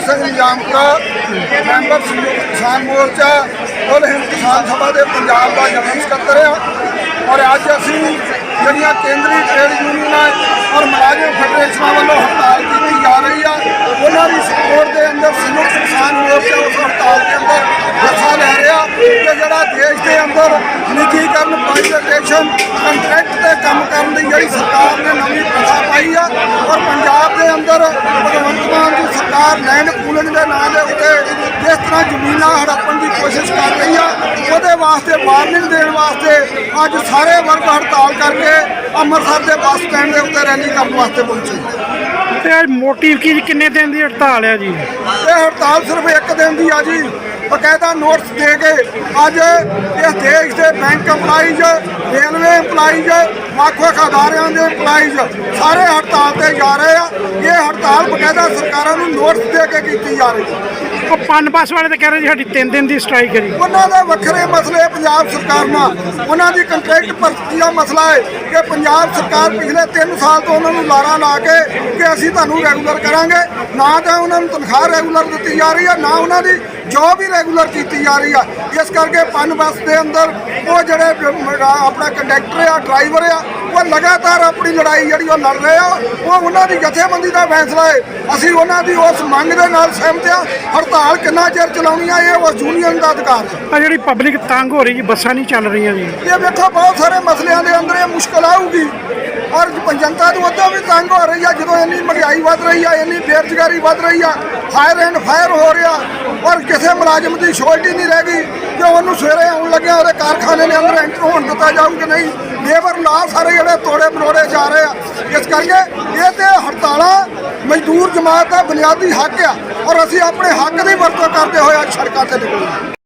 Singh ਨਿਜ਼ਾਮਪੁਰਾ member ਸੰਯੁਕਤ ਕਿਸਾਨ ਮੋਰਚਾ ਕੁੱਲ ਹਿੰਦ ਕਿਸਾਨ ਸਭਾ ਦੇ ਪੰਜਾਬ ਦਾ ਜਨਰਲ ਸਕੱਤਰ ਆ। ਔਰ ਅੱਜ ਅਸੀਂ ਜਿਹੜੀਆਂ ਕੇਂਦਰੀ ਟ੍ਰੇਡ ਯੂਨੀਅਨਾਂ ਔਰ ਮੁਲਾਜ਼ਮ ਫੈਡਰੇਸ਼ਨਾਂ ਵੱਲੋਂ ਹੜਤਾਲ ਕੀਤੀ ਜਾ ਰਹੀ ਆ, ਉਹਨਾਂ ਦੀ ਸਪੋਰਟ ਦੇ ਅੰਦਰ ਸੰਯੁਕਤ ਕਿਸਾਨ ਮੋਰਚਾ ਉਸ ਹੜਤਾਲ ਦੇ ਅੰਦਰ ਹਿੱਸਾ ਲੈ ਰਿਹਾ ਕਿ ਜਿਹੜਾ ਦੇਸ਼ ਦੇ ਅੰਦਰ ਨਿੱਜੀਕਰਨ ਪ੍ਰਾਈਵੇਟੇਸ਼ਨ ਕੰਟਰੈਕਟ ਤੇ ਕੰਮ ਕਰਨ ਦੀ ਜਿਹੜੀ ਸਰਕਾਰ ਨੇ ਨਵੀਂ ਪਾਈ ਆ ਔਰ ਪੰਜਾਬ ਦੇ ਅੰਦਰ ਭਗਵੰਤ ਮਾਨ ਦੀ ਸਰਕਾਰ ਲੈਂਡ ਪੂਲਿੰਗ ਦੇ ਨਾਂ ਦੇ ਉੱਤੇ ਜਿਸ ਤਰ੍ਹਾਂ ਜ਼ਮੀਨਾਂ ਹੜੱਪਣ ਦੀ ਕੋਸ਼ਿਸ਼ ਕਰ ਰਹੀ ਆ ਉਹਦੇ ਵਾਸਤੇ ਵਾਰਨਿੰਗ ਦੇਣ ਵਾਸਤੇ ਅੱਜ ਸਾਰੇ ਵਰਗ ਹੜਤਾਲ ਕਰਕੇ ਅੰਮ੍ਰਿਤਸਰ ਦੇ ਬੱਸ ਸਟੈਂਡ ਦੇ ਉੱਤੇ ਰੈਲੀ ਕਰਨ ਵਾਸਤੇ ਪਹੁੰਚੇ। ਤੇ ਮੋਟਿਵ ਕੀ? ਕਿੰਨੇ ਦਿਨ ਦੀ ਹੜਤਾਲ ਹੈ ਜੀ? ਇਹ ਹੜਤਾਲ ਸਿਰਫ ਇੱਕ ਦਿਨ ਦੀ ਆ ਜੀ। ਬਕਾਇਦਾ ਨੋਟਿਸ ਦੇ ਕੇ ਅੱਜ ਇਸ ਦੇਸ਼ ਦੇ ਬੈਂਕ EMPLOYEES ਰੇਲਵੇ EMPLOYEES ਵੱਖ-ਵੱਖ ਅਦਾਰਿਆਂ ਦੇ EMPLOYEES ਸਾਰੇ ਹੜਤਾਲ ਤੇ ਜਾ ਰਹੇ ਆ। ਇਹ ਹੜਤਾਲ ਬਕਾਇਦਾ ਸਰਕਾਰਾਂ ਨੂੰ ਨੋਟਿਸ ਦੇ ਕੇ ਕੀਤੀ ਜਾ ਰਹੀ ਹੈ। ਉਹ ਪਨ ਬੱਸ ਵਾਲੇ ਤਾਂ ਕਹਿ ਰਹੇ ਜੀ ਸਾਡੀ 3 ਦਿਨ ਦੀ ਸਟ੍ਰਾਈਕ ਹੈ ਜੀ। ਉਹਨਾਂ ਦੇ ਵੱਖਰੇ ਮਸਲੇ ਪੰਜਾਬ ਸਰਕਾਰ ਨਾਲ। ਉਹਨਾਂ ਦੀ ਕੰਟਰੈਕਟ ਭਰਤੀ ਦਾ ਮਸਲਾ ਹੈ ਕਿ ਪੰਜਾਬ ਸਰਕਾਰ ਪਿਛਲੇ 3 ਸਾਲ ਤੋਂ ਉਹਨਾਂ ਨੂੰ ਲਾਰਾ ਲਾ ਕੇ ਕਿ ਅਸੀਂ ਤੁਹਾਨੂੰ ਰੈਗੂਲਰ ਕਰਾਂਗੇ। ਨਾ ਤਾਂ ਉਹਨਾਂ ਨੂੰ ਤਨਖਾਹ ਰੈਗੂਲਰ ਦਿੱਤੀ ਜਾ ਰਹੀ ਹੈ ਨਾ ਉਹਨਾਂ ਦੀ ਜੋਬ ਹੀ ਰੈਗੂਲਰ ਕੀਤੀ ਜਾ ਰਹੀ ਆ। ਇਸ ਕਰਕੇ ਪਨ ਬੱਸ ਦੇ ਅੰਦਰ ਉਹ ਜਿਹੜੇ ਆਪਣਾ ਕੰਡਕਟਰ ਆ ਡਰਾਈਵਰ ਆ ਉਹ ਲਗਾਤਾਰ ਆਪਣੀ ਲੜਾਈ ਜਿਹੜੀ ਉਹ ਲੜ ਰਹੇ ਆ ਉਹ ਉਹਨਾਂ ਦੀ ਜਥੇਬੰਦੀ ਦਾ ਫੈਸਲਾ ਹੈ। ਅਸੀਂ ਉਹਨਾਂ ਦੀ ਉਸ ਮੰਗ ਦੇ ਨਾਲ ਸਹਿਮਤ ਆ ਹੜਤਾਲ ਕਿੰਨਾ ਚਿਰ ਚਲਾਉਣੀ ਆ ਇਹ ਉਸ ਯੂਨੀਅਨ ਦਾ ਅਧਿਕਾਰ ਹੈ। ਆ ਜਿਹੜੀ ਪਬਲਿਕ ਤੰਗ ਹੋ ਰਹੀ ਜੀ ਬੱਸਾਂ ਨਹੀਂ ਚੱਲ ਰਹੀਆਂ ਜੀ। ਇਹ ਵੇਖੋ ਬਹੁਤ ਸਾਰੇ ਮਸਲਿਆਂ ਦੇ ਅੰਦਰ ਇਹ ਮੁਸ਼ਕਲ ਆਊਗੀ। ਔਰ ਜਨਤਾ ਨੂੰ ਉਦੋਂ ਵੀ ਤੰਗ ਹੋ ਰਹੀ ਆ, ਜਦੋਂ ਇੰਨੀ ਮਹਿੰਗਾਈ ਵੱਧ ਰਹੀ ਆ, ਇੰਨੀ ਬੇਰੁਜ਼ਗਾਰੀ ਵੱਧ ਰਹੀ ਆ ਫਾਇਰ ਐਂਡ ਫਾਇਰ ਹੋ ਰਿਹਾ, ਔਰ ਕਿਸੇ ਮੁਲਾਜ਼ਮ ਦੀ ਸ਼ੋਰਟੀ ਨਹੀਂ ਰਹਿ ਗਈ ਕਿ ਉਹਨੂੰ ਸਵੇਰੇ ਆਉਣ ਲੱਗਿਆ ਉਹਦੇ ਕਾਰਖਾਨੇ ਦੇ ਅੰਦਰ ਐਂਟਰ ਹੋਣ ਦਿੱਤਾ ਜਾਊ ਕਿ ਨਹੀਂ। ਲੇਬਰ ਲਾ ਸਾਰੇ ਜਿਹੜੇ ਤੋੜੇ ਮਰੋੜੇ ਜਾ ਰਹੇ ਆ। ਇਸ ਕਰਕੇ ਇਹ ਤੇ ਹੜਤਾਲਾਂ, ਮਜ਼ਦੂਰ ਜਮਾਤ ਦਾ ਬੁਨਿਆਦੀ ਹੱਕ ਆ, ਔਰ ਅਸੀਂ ਆਪਣੇ ਹੱਕ ਦੀ ਵਰਤੋਂ ਕਰਦੇ ਹੋਏ ਅੱਜ ਸੜਕਾਂ ਤੇ ਨਿਕਲੇ